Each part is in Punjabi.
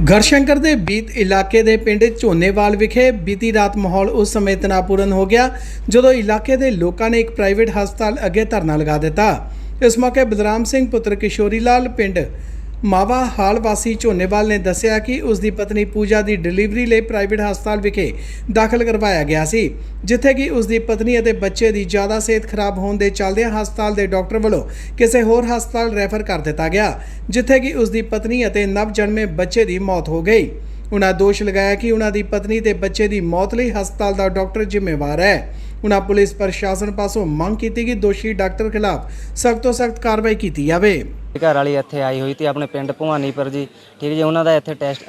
ਗੜਸ਼ੰਕਰ ਦੇ ਬੀਤ ਇਲਾਕੇ ਦੇ ਪਿੰਡ ਝੋਨੇਵਾਲ ਵਿਖੇ ਬੀਤੀ ਰਾਤ ਮਾਹੌਲ ਉਸ ਸਮੇਂ ਤਣਾਅਪੂਰਨ ਹੋ ਗਿਆ, ਜਦੋਂ ਇਲਾਕੇ ਦੇ ਲੋਕਾਂ ਨੇ ਇੱਕ ਪ੍ਰਾਈਵੇਟ ਹਸਪਤਾਲ ਅੱਗੇ ਧਰਨਾ ਲਗਾ ਦਿੱਤਾ। ਇਸ ਮੌਕੇ ਬਲਰਾਮ ਸਿੰਘ, ਪੁੱਤਰ ਕਿਸ਼ੋਰੀ ਲਾਲ, ਪਿੰਡ ਮਾਵਾ ਹਾਲ ਵਾਸੀ ਝੋਨੇਵਾਲ ਨੇ ਦੱਸਿਆ ਕਿ ਉਸ ਦੀ ਪਤਨੀ ਪੂਜਾ ਦੀ ਡਿਲੀਵਰੀ ਲਈ ਪ੍ਰਾਈਵੇਟ ਹਸਪਤਾਲ ਵਿਖੇ ਦਾਖਲ ਕਰਵਾਇਆ ਗਿਆ ਸੀ, ਜਿੱਥੇ ਕਿ ਉਸ ਦੀ ਪਤਨੀ ਅਤੇ ਬੱਚੇ ਦੀ ਜ਼ਿਆਦਾ ਸਿਹਤ ਖਰਾਬ ਹੋਣ ਦੇ ਚੱਲਦਿਆਂ ਹਸਪਤਾਲ ਦੇ ਡਾਕਟਰ ਵੱਲੋਂ ਕਿਸੇ ਹੋਰ ਹਸਪਤਾਲ ਰੈਫਰ ਕਰ ਦਿੱਤਾ ਗਿਆ, ਜਿੱਥੇ ਕਿ ਉਸ ਦੀ ਪਤਨੀ ਅਤੇ ਨਵਜਨਮੇ ਬੱਚੇ ਦੀ ਮੌਤ ਹੋ ਗਈ। ਉਨ੍ਹਾਂ ਦੋਸ਼ ਲਗਾਇਆ ਕਿ ਉਹਨਾਂ ਦੀ ਪਤਨੀ ਤੇ ਬੱਚੇ ਦੀ ਮੌਤ ਲਈ ਹਸਪਤਾਲ ਦਾ ਡਾਕਟਰ ਜ਼ਿੰਮੇਵਾਰ ਹੈ। ਉਨ੍ਹਾਂ ਪੁਲਿਸ ਪ੍ਰਸ਼ਾਸਨ ਪਾਸੋਂ ਮੰਗ ਕੀਤੀ ਕਿ ਦੋਸ਼ੀ ਡਾਕਟਰ ਖਿਲਾਫ ਸਖਤ ਤੋਂ ਸਖਤ ਕਾਰਵਾਈ ਕੀਤੀ ਜਾਵੇ। ਘਰ ਵਾਲੀ ਇੱਥੇ ਆਈ ਹੋਈ ਤੇ ਆਪਣੇ ਪਿੰਡ ਭਵਾਨੀਪੁਰ ਜੀ। ਠੀਕ ਜੀ, ਉਹਨਾਂ ਦਾ ਇੱਥੇ ਟੈਸਟ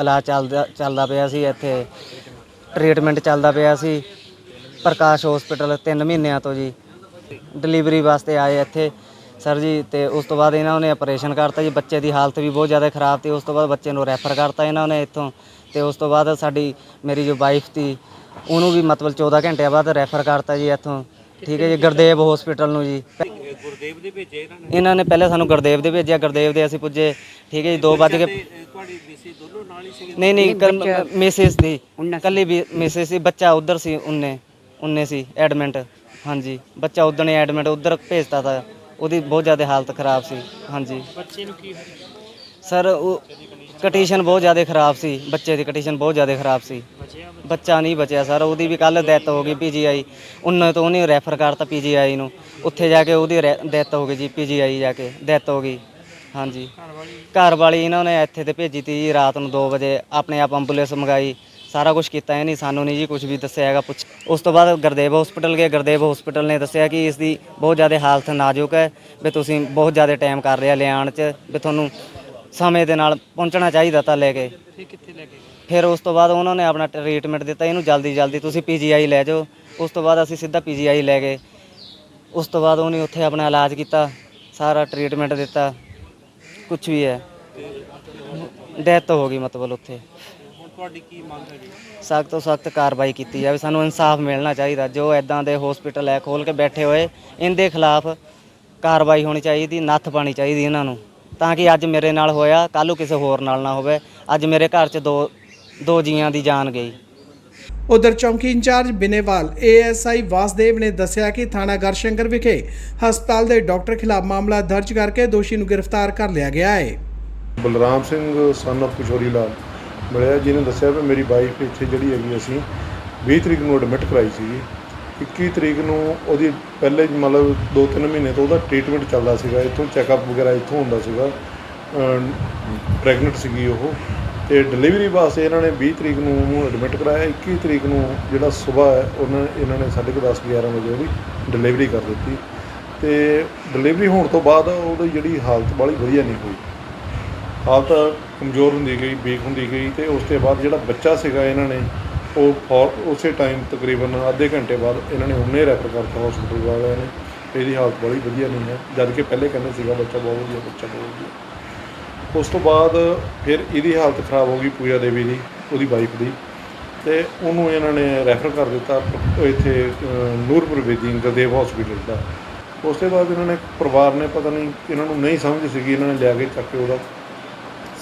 ਇਲਾਜ ਚੱਲਦਾ ਚੱਲਦਾ ਪਿਆ ਸੀ। ਇੱਥੇ ਟ੍ਰੀਟਮੈਂਟ ਚੱਲਦਾ ਪਿਆ ਸੀ। ਪ੍ਰਕਾਸ਼ ਹਸਪੀਟਲ 3 ਮਹੀਨਿਆਂ ਤੋਂ ਜੀ। ਡਿਲੀਵਰੀ ਵਾਸਤੇ ਆਏ ਇੱਥੇ। ਸਰ ਜੀ, ਤੇ ਉਸ ਤੋਂ ਬਾਅਦ ਇਹਨਾਂ ਨੇ ਆਪਰੇਸ਼ਨ ਕਰਤਾ ਜੀ। ਬੱਚੇ ਦੀ ਹਾਲਤ ਵੀ ਬਹੁਤ ਜ਼ਿਆਦਾ ਖਰਾਬ ਤੇ ਉਸ ਤੋਂ ਬਾਅਦ ਬੱਚੇ ਨੂੰ ਰੈਫਰ ਕਰਤਾ ਇਹਨਾਂ ਨੇ ਇੱਥੋਂ। ਤੇ ਉਸ ਤੋਂ ਬਾਅਦ ਸਾਡੀ, ਮੇਰੀ ਜੋ ਵਾਈਫ ਸੀ ਉਹਨੂੰ ਵੀ ਮਤਲਬ 14 ਘੰਟਿਆਂ ਬਾਅਦ ਰੈਫਰ ਕਰਤਾ ਜੀ ਇੱਥੋਂ। ਠੀਕ ਹੈ ਜੀ ਗੁਰਦੇਵ ਹਸਪੀਟਲ ਨੂੰ ਜੀ। ਗੁਰਦੇਵ ਦੇ ਭੇਜੇ ਇਹਨਾਂ ਨੇ? ਇਹਨਾਂ ਨੇ ਪਹਿਲੇ ਸਾਨੂੰ ਗੁਰਦੇਵ ਦੇ ਭੇਜਿਆ ਗੁਰਦੇਵ ਦੇ ਅਸੀਂ ਪੁੱਜੇ। ਠੀਕ ਹੈ ਜੀ 2 ਵਜੇ ਅ, ਤੁਹਾਡੀ ਬੀਸੀ ਦੋਨੋਂ ਨਾਲ ਹੀ ਸੀਗੇ ਨਹੀਂ ਨਹੀਂ ਮਿਸਿਸ ਦੀ। ਕੱਲੀ ਵੀ ਮਿਸਿਸ ਸੀ ਬੱਚਾ ਉਧਰ ਸੀ ਉਹਨੇ ਉਹਨੇ ਸੀ ਐਡਮਿਟ ਹਾਂਜੀ ਬੱਚਾ ਉਦੋਂ ਐਡਮਿਟ ਉਧਰ ਭੇਜਤਾ ਤਾ। ਉਹਦੀ ਬਹੁਤ ਜ਼ਿਆਦਾ ਹਾਲਤ ਖਰਾਬ ਸੀ। ਹਾਂਜੀ। ਬੱਚੇ ਨੂੰ ਕੀ ਸਰ, ਉਹ ਕੰਡੀਸ਼ਨ ਬਹੁਤ ਜ਼ਿਆਦਾ ਖਰਾਬ ਸੀ, ਬੱਚੇ ਦੀ ਕੰਡੀਸ਼ਨ ਬਹੁਤ ਜ਼ਿਆਦਾ ਖਰਾਬ ਸੀ। ਬੱਚਾ ਨਹੀਂ ਬਚਿਆ ਸਰ, ਉਹਦੀ ਵੀ ਕੱਲ ਡੈਥ ਹੋ ਗਈ ਪੀਜੀਆਈ ਉਹਨਾਂ ਤੋਂ ਉਹਨੇ ਰੈਫਰ ਕਰਤਾ ਪੀਜੀਆਈ ਨੂੰ। ਉੱਥੇ ਜਾ ਕੇ ਉਹਦੀ ਡੈਥ ਹੋ ਗਈ ਜੀ ਪੀਜੀਆਈ ਜਾ ਕੇ ਡੈਥ ਹੋ ਗਈ। ਹਾਂਜੀ। ਘਰ ਵਾਲੀ ਇਹਨਾਂ ਨੇ ਇੱਥੇ ਤੇ ਭੇਜੀ ਤੀ ਜੀ ਰਾਤ ਨੂੰ 2 ਵਜੇ, ਆਪਣੇ ਆਪ ਐਂਬੂਲੈਂਸ ਮੰਗਾਈ। ਸਾਰਾ ਕੁਝ ਕੀਤਾ ਇਹ ਨਹੀਂ ਸਾਨੂੰ ਨਹੀਂ ਜੀ ਕੁਝ ਵੀ ਦੱਸਿਆ ਹੈਗਾ ਪੁੱਛ। ਉਸ ਤੋਂ ਬਾਅਦ ਗੁਰਦੇਵ ਹਸਪੀਟਲ ਗਏ, ਗੁਰਦੇਵ ਹਸਪੀਟਲ ਨੇ ਦੱਸਿਆ ਕਿ ਇਸ ਦੀ ਬਹੁਤ ਜ਼ਿਆਦਾ ਹਾਲਤ ਨਾਜ਼ੁਕ ਹੈ, ਵੀ ਤੁਸੀਂ ਬਹੁਤ ਜ਼ਿਆਦਾ ਟਾਈਮ ਕਰ ਰਿਹਾ ਲਿਆਉਣ 'ਚ, ਵੀ ਤੁਹਾਨੂੰ ਸਮੇਂ ਦੇ ਨਾਲ ਪਹੁੰਚਣਾ ਚਾਹੀਦਾ ਤਾਂ ਲੈ ਕੇ। ਫਿਰ ਕਿੱਥੇ ਲੈ ਕੇ ਗਏ? ਫਿਰ ਉਸ ਤੋਂ ਬਾਅਦ ਉਹਨਾਂ ਨੇ ਆਪਣਾ ਟ੍ਰੀਟਮੈਂਟ ਦਿੱਤਾ ਇਹਨੂੰ ਜਲਦੀ ਜਲਦੀ ਤੁਸੀਂ ਪੀਜੀਆਈ ਲੈ ਜਾਓ। ਉਸ ਤੋਂ ਬਾਅਦ ਅਸੀਂ ਸਿੱਧਾ ਪੀਜੀਆਈ ਲੈ ਗਏ। ਉਸ ਤੋਂ ਬਾਅਦ ਉਹਨੇ ਉੱਥੇ ਆਪਣਾ ਇਲਾਜ ਕੀਤਾ ਸਾਰਾ ਟ੍ਰੀਟਮੈਂਟ ਦਿੱਤਾ ਕੁਝ ਵੀ ਹੈ। ਡੈਥ ਹੋ ਗਈ ਮਤਲਬ ਉੱਥੇ। ਹੁਣ ਤੁਹਾਡੀ ਕੀ ਮੰਗ ਹੈ ਜੀ ਸਖਤ ਤੋਂ ਸਖਤ ਕਾਰਵਾਈ ਕੀਤੀ ਜਾਵੇ ਸਾਨੂੰ ਇਨਸਾਫ ਮਿਲਣਾ ਚਾਹੀਦਾ। ਜੋ ਐਦਾਂ ਦੇ ਹਸਪੀਟਲ ਹੈ ਖੋਲ ਕੇ ਬੈਠੇ ਹੋਏ ਇਹਦੇ ਖਿਲਾਫ ਕਾਰਵਾਈ ਹੋਣੀ ਚਾਹੀਦੀ ਨੱਥ ਪਾਣੀ ਚਾਹੀਦੀ ਇਹਨਾਂ ਨੂੰ। ਤਾਂ ਕਿ ਅੱਜ ਮੇਰੇ ਨਾਲ ਹੋਇਆ ਕੱਲ੍ਹ ਨੂੰ ਕਿਸੇ ਹੋਰ ਨਾਲ ਨਾ ਹੋਵੇ। ਅੱਜ ਮੇਰੇ ਘਰ 'ਚ ਦੋ ਦੋ ਜੀਆਂ ਦੀ ਜਾਨ ਗਈ। ਉਧਰ ਚੌਂਕੀ ਇੰਚਾਰਜ ਬਿਨੇਵਾਲ ਏਐਸਆਈ ਵਾਸਦੇਵ ਨੇ ਦੱਸਿਆ ਕਿ ਥਾਣਾ ਗੜਸ਼ੰਕਰ ਵਿਖੇ ਹਸਪਤਾਲ ਦੇ ਡਾਕਟਰ ਖਿਲਾਫ ਮਾਮਲਾ ਦਰਜ ਕਰਕੇ ਦੋਸ਼ੀ ਨੂੰ ਗ੍ਰਿਫਤਾਰ ਕਰ ਲਿਆ ਗਿਆ ਹੈ। ਬਲਰਾਮ ਸਿੰਘ ਸਨ of ਕਿਸ਼ੋਰੀ ਲਾਲ ਮਿਲਿਆ ਜਿਹਨੇ ਦੱਸਿਆ ਵੀ ਮੇਰੀ ਵਾਈਫ ਇੱਥੇ ਜਿਹੜੀ ਹੈਗੀ ਅਸੀਂ 20 ਤਰੀਕ ਨੂੰ ਐਡਮਿਟ ਕਰਾਈ ਸੀਗੀ। 21 ਤਰੀਕ ਨੂੰ ਉਹਦੀ ਪਹਿਲੇ ਮਤਲਬ 2-3 ਮਹੀਨੇ ਤੋਂ ਉਹਦਾ ਟ੍ਰੀਟਮੈਂਟ ਚੱਲਦਾ ਸੀਗਾ, ਇੱਥੋਂ ਚੈੱਕਅਪ ਵਗੈਰਾ ਇੱਥੋਂ ਹੁੰਦਾ ਸੀਗਾ। ਪ੍ਰੈਗਨੈਂਟ ਸੀਗੀ ਉਹ ਤੇ ਡਿਲੀਵਰੀ ਵਾਸਤੇ ਇਹਨਾਂ ਨੇ 20 ਤਰੀਕ ਨੂੰ ਉਹਨੂੰ ਐਡਮਿਟ ਕਰਾਇਆ। 21 ਤਰੀਕ ਨੂੰ ਜਿਹੜਾ ਸਵੇਰ ਹੈ, ਉਹਨਾਂ, ਇਹਨਾਂ ਨੇ 10:30 11 ਵਜੇ ਉਹਦੀ ਡਿਲੀਵਰੀ ਕਰ ਦਿੱਤੀ। ਤੇ ਡਿਲੀਵਰੀ ਹੋਣ ਤੋਂ ਬਾਅਦ ਉਹਦੀ ਜਿਹੜੀ ਹਾਲਤ ਬਾਹਲੀ ਵਧੀਆ ਨਹੀਂ ਹੋਈ। ਹਾਲਤ ਕਮਜ਼ੋਰ ਹੁੰਦੀ ਗਈ, ਵੀਕ ਹੁੰਦੀ ਗਈ ਤੇ ਉਸ ਤੋਂ ਬਾਅਦ ਜਿਹੜਾ ਬੱਚਾ ਸੀਗਾ ਇਹਨਾਂ ਨੇ ਉਹ ਫੌਰ ਉਸੇ ਟਾਈਮ ਤਕਰੀਬਨ ਅੱਧੇ ਘੰਟੇ ਬਾਅਦ ਇਹਨਾਂ ਨੇ ਉਹਨੇ ਰੈਫਰ ਕਰਤਾ ਹਸਪੀਟਲ ਵਾਲਿਆਂ ਨੇ ਇਹਦੀ ਹਾਲਤ ਬੜੀ ਵਧੀਆ ਨਹੀਂ ਹੈ। ਜਦ ਕਿ ਪਹਿਲੇ ਕਹਿੰਦੇ ਸੀਗਾ ਬੱਚਾ ਬਹੁਤ ਵਧੀਆ, ਬੱਚਾ ਬਹੁਤ ਵਧੀਆ। ਉਸ ਤੋਂ ਬਾਅਦ ਫਿਰ ਇਹਦੀ ਹਾਲਤ ਖਰਾਬ ਹੋ ਗਈ ਪੂਜਾ ਦੇਵੀ ਦੀ, ਉਹਦੀ ਵਾਈਫ ਦੀ। ਤੇ ਉਹਨੂੰ ਇਹਨਾਂ ਨੇ ਰੈਫਰ ਕਰ ਦਿੱਤਾ ਇੱਥੇ ਨੂਰਪੁਰ ਬੇਦੀ ਗਦੇਵ ਹਸਪੀਟਲ ਦਾ। ਉਸ ਤੋਂ ਬਾਅਦ ਇਹਨਾਂ ਨੇ ਪਰਿਵਾਰ ਨੇ ਪਤਾ ਨਹੀਂ, ਇਹਨਾਂ ਨੂੰ ਨਹੀਂ ਸਮਝ ਸੀਗੀ, ਇਹਨਾਂ ਨੇ ਲਿਆ ਕੇ ਚੱਕ ਕੇ ਉਹਦਾ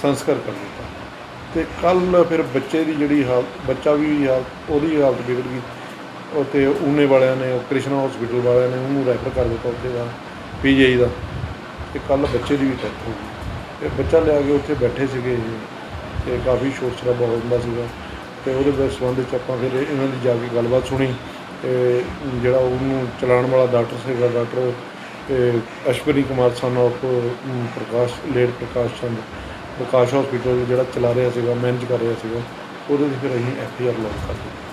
ਸੰਸਕਾਰ ਕਰ ਦਿੱਤਾ। ਅਤੇ ਕੱਲ੍ਹ ਫਿਰ ਬੱਚੇ ਦੀ ਜਿਹੜੀ ਹਾਲਤ ਬੱਚਾ ਵੀ ਹਾਲਤ ਉਹਦੀ ਹਾਲਤ ਵਿਗੜ ਗਈ। ਅਤੇ ਊਨੇ ਵਾਲਿਆਂ ਨੇ ਕ੍ਰਿਸ਼ਨਾ ਹਸਪੀਟਲ ਵਾਲਿਆਂ ਨੇ ਉਹਨੂੰ ਰੈਫਰ ਕਰ ਦਿੱਤਾ ਉੱਥੇ ਦਾ ਪੀਜੀਆਈ ਦਾ। ਤੇ ਕੱਲ ਬੱਚੇ ਦੀ ਵੀ ਡੈਥ ਹੋ ਗਈ। ਤੇ ਬੱਚਾ ਲਿਆ ਕੇ ਉੱਥੇ ਬੈਠੇ ਸੀਗੇ। ਇਹ ਤੇ ਕਾਫੀ ਸ਼ੋਰ ਸ਼ਰਾਬਾ ਹੁੰਦਾ ਸੀਗਾ। ਤੇ ਉਹਦੇ ਵਿੱਚ ਸੰਬੰਧ ਵਿੱਚ ਆਪਾਂ ਫਿਰ ਇਹਨਾਂ ਦੀ ਜਾ ਕੇ ਗੱਲਬਾਤ ਸੁਣੀ। ਤੇ ਜਿਹੜਾ ਉਹਨੂੰ ਚਲਾਉਣ ਵਾਲਾ ਡਾਕਟਰ ਸੀਗਾ, ਡਾਕਟਰ, ਤੇ Ashwani Kumar son of Prakash, late Prakash Chand. Prakash hospital ਜਿਹੜਾ ਚਲਾ ਰਿਹਾ ਸੀਗਾ ਮੈਨੇਜ ਕਰ ਰਿਹਾ ਸੀਗਾ, ਉਹਦੇ ਤੇ ਫਿਰ ਅਸੀਂ ਐਫ ਆਈ ਆਰ ਲੌਂਚ ਕਰ ਦਿੱਤੀ।